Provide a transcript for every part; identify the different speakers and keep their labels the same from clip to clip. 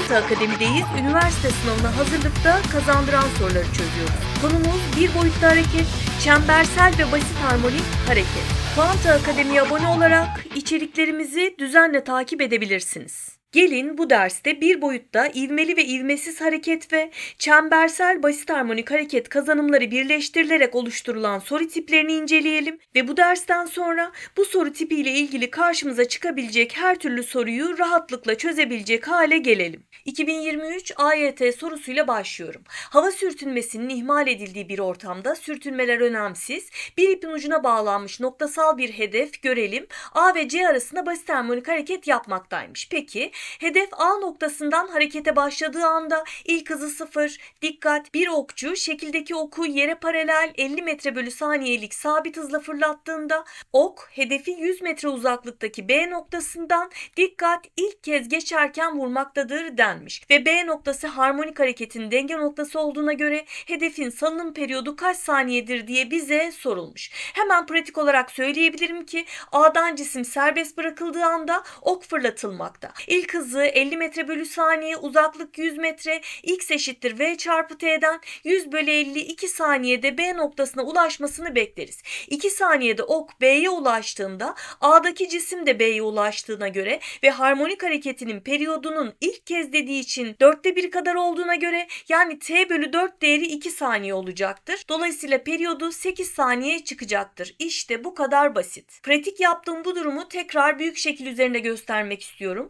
Speaker 1: Kuanta Akademi'deyiz. Üniversite sınavına hazırlıkta kazandıran soruları çözüyoruz. Konumuz bir boyutlu hareket, çembersel ve basit harmonik hareket. Kuanta Akademi'ye abone olarak içeriklerimizi düzenle takip edebilirsiniz. Gelin bu derste bir boyutta ivmeli ve ivmesiz hareket ve çembersel basit harmonik hareket kazanımları birleştirilerek oluşturulan soru tiplerini inceleyelim ve bu dersten sonra bu soru tipiyle ilgili karşımıza çıkabilecek her türlü soruyu rahatlıkla çözebilecek hale gelelim. 2023 AYT sorusuyla başlıyorum. Hava sürtünmesinin ihmal edildiği bir ortamda sürtünmeler önemsiz. Bir ipin ucuna bağlanmış noktasal bir hedef görelim. A ve C arasında basit harmonik hareket yapmaktaymış. Peki hedef A noktasından harekete başladığı anda ilk hızı sıfır. Dikkat bir okçu şekildeki oku yere paralel 50 metre bölü saniyelik sabit hızla fırlattığında ok hedefi 100 metre uzaklıktaki B noktasından dikkat ilk kez geçerken vurmaktadır denmiş. Ve B noktası harmonik hareketin denge noktası olduğuna göre hedefin salınım periyodu kaç saniyedir diye bize sorulmuş. Hemen pratik olarak söyleyebilirim ki A'dan cisim serbest bırakıldığı anda ok fırlatılmakta. İlk hızı 50 metre bölü saniye, uzaklık 100 metre, x eşittir v çarpı t'den 100 bölü 50 2 saniyede B noktasına ulaşmasını bekleriz. 2 saniyede ok B'ye ulaştığında A'daki cisim de B'ye ulaştığına göre ve harmonik hareketinin periyodunun ilk kez dediği için dörtte bir kadar olduğuna göre yani t bölü 4 değeri 2 saniye olacaktır. Dolayısıyla periyodu 8 saniye çıkacaktır. İşte bu kadar basit. Pratik yaptığım bu durumu tekrar büyük şekil üzerinde göstermek istiyorum.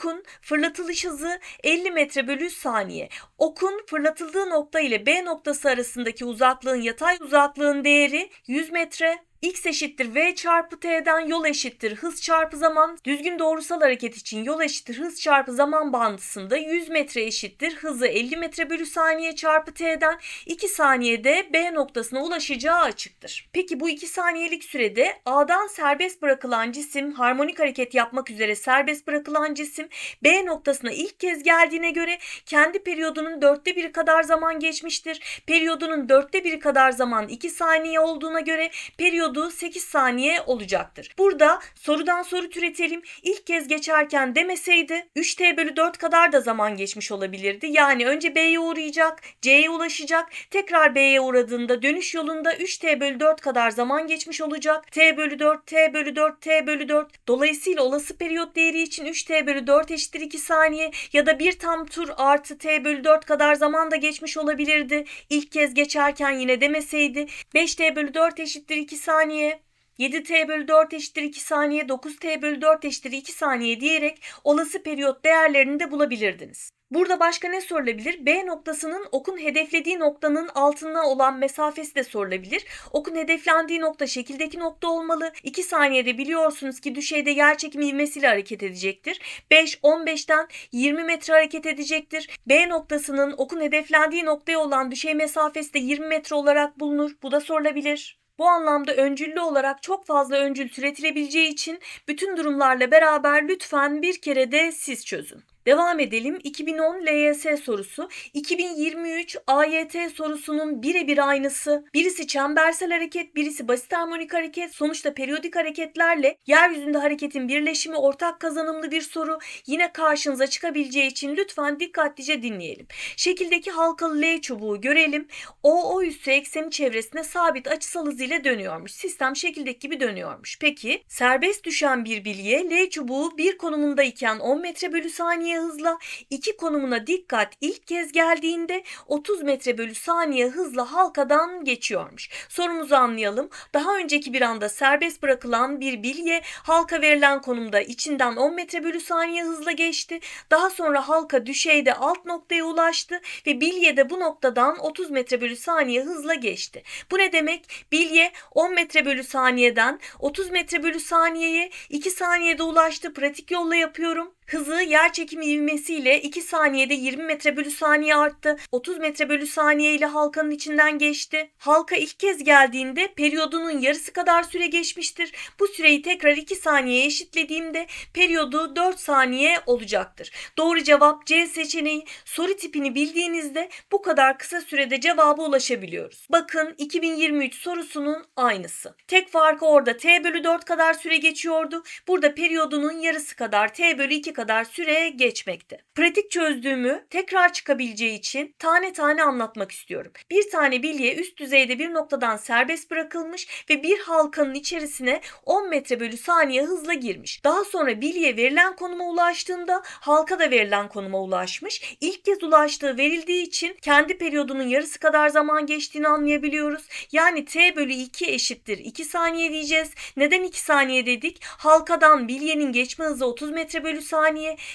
Speaker 1: Okun fırlatılış hızı 50 metre bölü saniye. Okun fırlatıldığı nokta ile B noktası arasındaki uzaklığın yatay uzaklığın değeri 100 metre. X eşittir V çarpı T'den yol eşittir hız çarpı zaman. Düzgün doğrusal hareket için yol eşittir hız çarpı zaman bandısında 100 metre eşittir hızı 50 metre bölü saniye çarpı T'den 2 saniyede B noktasına ulaşacağı açıktır. Peki bu 2 saniyelik sürede A'dan serbest bırakılan cisim harmonik hareket yapmak üzere serbest bırakılan cisim B noktasına ilk kez geldiğine göre kendi periyodunun dörtte biri kadar zaman geçmiştir. Periyodunun dörtte biri kadar zaman 2 saniye olduğuna göre periyod periyodu 8 saniye olacaktır. Burada sorudan soru türetelim. İlk kez geçerken demeseydi 3t bölü 4 kadar da zaman geçmiş olabilirdi. Yani önce B'ye uğrayacak, C'ye ulaşacak. Tekrar B'ye uğradığında dönüş yolunda 3t bölü 4 kadar zaman geçmiş olacak. t bölü 4, t bölü 4, t bölü 4. Dolayısıyla olası periyot değeri için 3t bölü 4 eşittir 2 saniye ya da bir tam tur artı t bölü 4 kadar zaman da geçmiş olabilirdi. İlk kez geçerken yine demeseydi 5t bölü 4 eşittir 2 saniye saniye, 7t bölü 4 eşittir 2 saniye, 9t bölü 4 eşittir 2 saniye diyerek olası periyot değerlerini de bulabilirdiniz. Burada başka ne sorulabilir? B noktasının okun hedeflediği noktanın altına olan mesafesi de sorulabilir. Okun hedeflendiği nokta şekildeki nokta olmalı. 2 saniyede biliyorsunuz ki düşeyde yer çekimi ivmesiyle hareket edecektir. 5, 15'ten 20 metre hareket edecektir. B noktasının okun hedeflendiği noktaya olan düşey mesafesi de 20 metre olarak bulunur. Bu da sorulabilir. Bu anlamda öncüllü olarak çok fazla öncül türetilebileceği için bütün durumlarla beraber lütfen bir kere de siz çözün. Devam edelim. 2010 LYS sorusu. 2023 AYT sorusunun birebir aynısı. Birisi çembersel hareket, birisi basit harmonik hareket. Sonuçta periyodik hareketlerle yeryüzünde hareketin birleşimi ortak kazanımlı bir soru. Yine karşınıza çıkabileceği için lütfen dikkatlice dinleyelim. Şekildeki halkalı L çubuğu görelim. O, o üssü ekseni çevresinde sabit açısal hız ile dönüyormuş. Sistem şekildeki gibi dönüyormuş. Peki serbest düşen bir bilye L çubuğu bir konumundayken 10 metre bölü saniye hızla iki konumuna dikkat ilk kez geldiğinde 30 metre bölü saniye hızla halkadan geçiyormuş. Sorumuzu anlayalım. Daha önceki bir anda serbest bırakılan bir bilye halka verilen konumda içinden 10 metre bölü saniye hızla geçti. Daha sonra halka düşeyde alt noktaya ulaştı ve bilye de bu noktadan 30 metre bölü saniye hızla geçti. Bu ne demek? Bilye 10 metre bölü saniyeden 30 metre bölü saniyeye 2 saniyede ulaştı. Pratik yolla yapıyorum. Hızı yer çekimi ivmesiyle 2 saniyede 20 metre bölü saniye arttı. 30 metre bölü saniye ile halkanın içinden geçti. Halka ilk kez geldiğinde periyodunun yarısı kadar süre geçmiştir. Bu süreyi tekrar 2 saniyeye eşitlediğimde periyodu 4 saniye olacaktır. Doğru cevap C seçeneği. Soru tipini bildiğinizde bu kadar kısa sürede cevaba ulaşabiliyoruz. Bakın 2023 sorusunun aynısı. Tek farkı orada T bölü 4 kadar süre geçiyordu. Burada periyodunun yarısı kadar T bölü 2 kadar kadar süre geçmekte. Pratik çözdüğümü tekrar çıkabileceği için tane tane anlatmak istiyorum. Bir tane bilye üst düzeyde bir noktadan serbest bırakılmış ve bir halkanın içerisine 10 metre bölü saniye hızla girmiş. Daha sonra bilye verilen konuma ulaştığında halka da verilen konuma ulaşmış. İlk kez ulaştığı verildiği için kendi periyodunun yarısı kadar zaman geçtiğini anlayabiliyoruz. Yani t bölü 2 eşittir 2 saniye diyeceğiz. Neden 2 saniye dedik? Halkadan bilyenin geçme hızı 30 metre bölü saniye,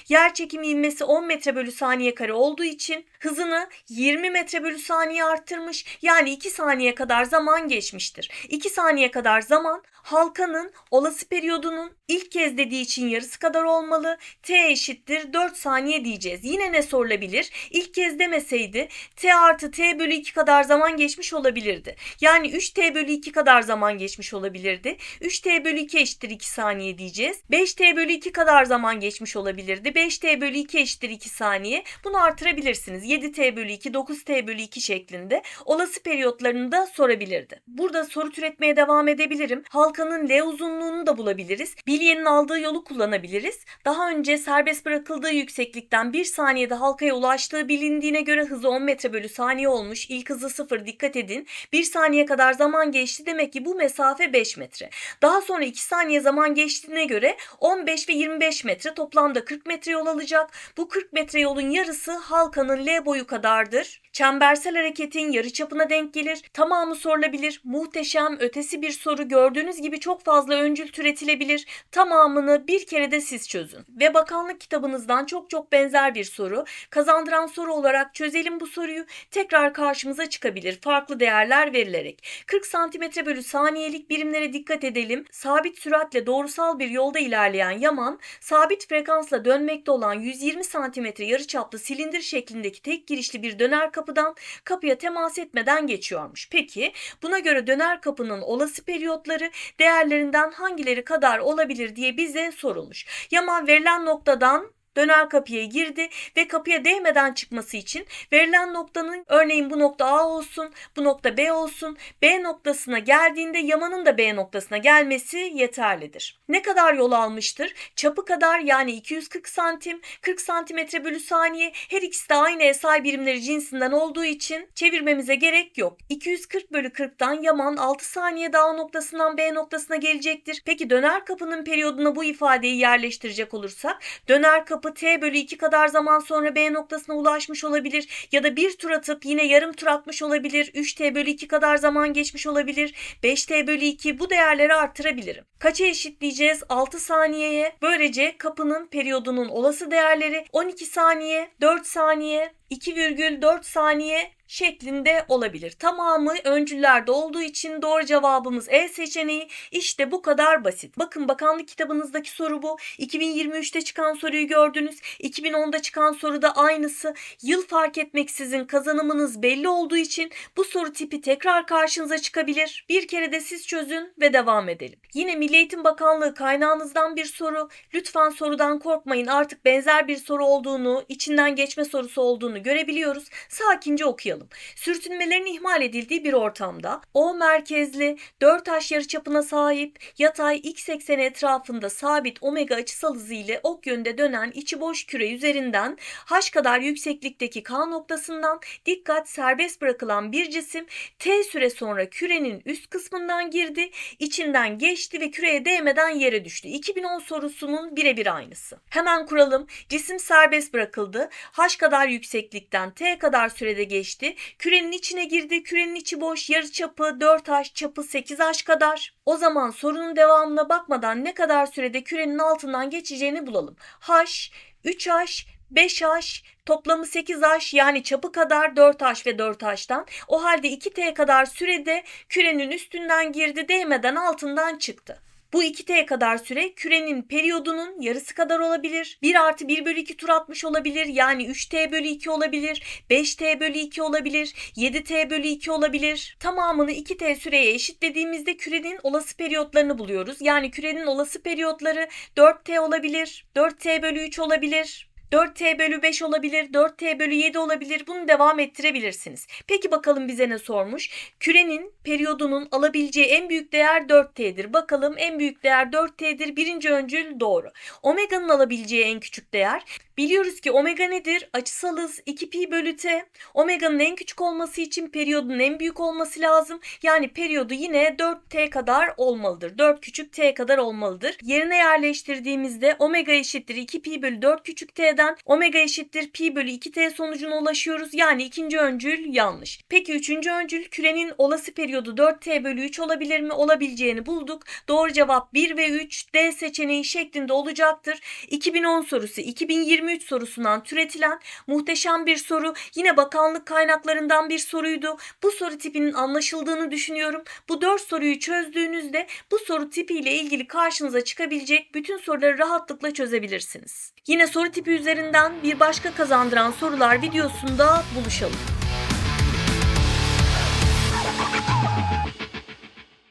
Speaker 1: yer çekimi ivmesi 10 metre bölü saniye kare olduğu için hızını 20 metre bölü saniye arttırmış. Yani 2 saniye kadar zaman geçmiştir. 2 saniye kadar zaman halkanın olası periyodunun ilk kez dediği için yarısı kadar olmalı. T eşittir 4 saniye diyeceğiz. Yine ne sorulabilir? İlk kez demeseydi T artı T bölü 2 kadar zaman geçmiş olabilirdi. Yani 3T bölü 2 kadar zaman geçmiş olabilirdi. 3T bölü 2 eşittir 2 saniye diyeceğiz. 5T bölü 2 kadar zaman geçmiş olabilirdi. 5T bölü 2 eşittir 2 saniye. Bunu artırabilirsiniz. 7T bölü 2, 9T bölü 2 şeklinde olası periyotlarını da sorabilirdi. Burada soru türetmeye devam edebilirim. Halkanın L uzunluğunu da bulabiliriz. Bilyenin aldığı yolu kullanabiliriz. Daha önce serbest bırakıldığı yükseklikten 1 saniyede halkaya ulaştığı bilindiğine göre hızı 10 metre bölü saniye olmuş. İlk hızı 0 dikkat edin. 1 saniye kadar zaman geçti demek ki bu mesafe 5 metre. Daha sonra 2 saniye zaman geçtiğine göre 15 ve 25 metre toplamda 40 metre yol alacak. Bu 40 metre yolun yarısı halkanın L boyu kadardır. Çembersel hareketin yarıçapına denk gelir. Tamamı sorulabilir. Muhteşem ötesi bir soru gördüğünüz gibi çok fazla öncül türetilebilir. Tamamını bir kere de siz çözün. Ve bakanlık kitabınızdan çok çok benzer bir soru. Kazandıran soru olarak çözelim bu soruyu. Tekrar karşımıza çıkabilir. Farklı değerler verilerek. 40 santimetre bölü saniyelik birimlere dikkat edelim. Sabit süratle doğrusal bir yolda ilerleyen Yaman, sabit frekansla dönmekte olan 120 santimetre yarıçaplı silindir şeklindeki tek girişli bir döner kapıdan kapıya temas etmeden geçiyormuş. Peki buna göre döner kapının olası periyotları değerlerinden hangileri kadar olabilir diye bize sorulmuş. Yaman verilen noktadan döner kapıya girdi ve kapıya değmeden çıkması için verilen noktanın örneğin bu nokta A olsun, bu nokta B olsun. B noktasına geldiğinde Yaman'ın da B noktasına gelmesi yeterlidir. Ne kadar yol almıştır? Çapı kadar yani 240 santim, 40 santimetre bölü saniye. Her ikisi de aynı SI birimleri cinsinden olduğu için çevirmemize gerek yok. 240 bölü 40'tan Yaman 6 saniyede A noktasından B noktasına gelecektir. Peki döner kapının periyoduna bu ifadeyi yerleştirecek olursak döner kapı t bölü 2 kadar zaman sonra B noktasına ulaşmış olabilir ya da bir tur atıp yine yarım tur atmış olabilir. 3t bölü 2 kadar zaman geçmiş olabilir. 5t bölü 2 bu değerleri artırabilirim. Kaça eşitleyeceğiz? 6 saniyeye. Böylece kapının periyodunun olası değerleri 12 saniye, 4 saniye, 2,4 saniye şeklinde olabilir. Tamamı öncüllerde olduğu için doğru cevabımız E seçeneği. İşte bu kadar basit. Bakın bakanlık kitabınızdaki soru bu. 2023'te çıkan soruyu gördünüz. 2010'da çıkan soru da aynısı. Yıl fark etmeksizin kazanımınız belli olduğu için bu soru tipi tekrar karşınıza çıkabilir. Bir kere de siz çözün ve devam edelim. Yine Milli Eğitim Bakanlığı kaynağınızdan bir soru. Lütfen sorudan korkmayın. Artık benzer bir soru olduğunu, içinden geçme sorusu olduğunu görebiliyoruz. Sakince okuyalım. Sürtünmelerin ihmal edildiği bir ortamda O merkezli 4 taş yarıçapına sahip yatay x ekseni etrafında sabit omega açısal hızı ile ok yönde dönen içi boş küre üzerinden h kadar yükseklikteki K noktasından dikkat serbest bırakılan bir cisim t süre sonra kürenin üst kısmından girdi, içinden geçti ve küreye değmeden yere düştü. 2010 sorusunun birebir aynısı. Hemen kuralım. Cisim serbest bırakıldı. H kadar yükseklikten t kadar sürede geçti Kürenin içine girdi. Kürenin içi boş. Yarı çapı 4H çapı 8H kadar. O zaman sorunun devamına bakmadan ne kadar sürede kürenin altından geçeceğini bulalım. H, 3H, 5H, toplamı 8H yani çapı kadar 4H ve 4H'tan. O halde 2T kadar sürede kürenin üstünden girdi değmeden altından çıktı. Bu 2t kadar süre kürenin periyodunun yarısı kadar olabilir. 1 artı 1 bölü 2 tur atmış olabilir. Yani 3t bölü 2 olabilir. 5t bölü 2 olabilir. 7t bölü 2 olabilir. Tamamını 2t süreye eşitlediğimizde kürenin olası periyotlarını buluyoruz. Yani kürenin olası periyotları 4t olabilir. 4t bölü 3 olabilir. 4t bölü 5 olabilir, 4t bölü 7 olabilir. Bunu devam ettirebilirsiniz. Peki bakalım bize ne sormuş? Kürenin periyodunun alabileceği en büyük değer 4t'dir. Bakalım en büyük değer 4t'dir. Birinci öncül doğru. Omega'nın alabileceği en küçük değer. Biliyoruz ki omega nedir? Açısal hız 2pi bölü t. Omega'nın en küçük olması için periyodun en büyük olması lazım. Yani periyodu yine 4t kadar olmalıdır. 4 küçük t kadar olmalıdır. Yerine yerleştirdiğimizde omega eşittir 2pi bölü 4 küçük t'den omega eşittir pi bölü 2t sonucuna ulaşıyoruz. Yani ikinci öncül yanlış. Peki üçüncü öncül kürenin olası periyodu 4t bölü 3 olabilir mi? Olabileceğini bulduk. Doğru cevap 1 ve 3 D seçeneği şeklinde olacaktır. 2010 sorusu 2023 sorusundan türetilen muhteşem bir soru. Yine bakanlık kaynaklarından bir soruydu. Bu soru tipinin anlaşıldığını düşünüyorum. Bu 4 soruyu çözdüğünüzde bu soru tipiyle ilgili karşınıza çıkabilecek bütün soruları rahatlıkla çözebilirsiniz. Yine soru tipi üzerinden bir başka kazandıran sorular videosunda buluşalım.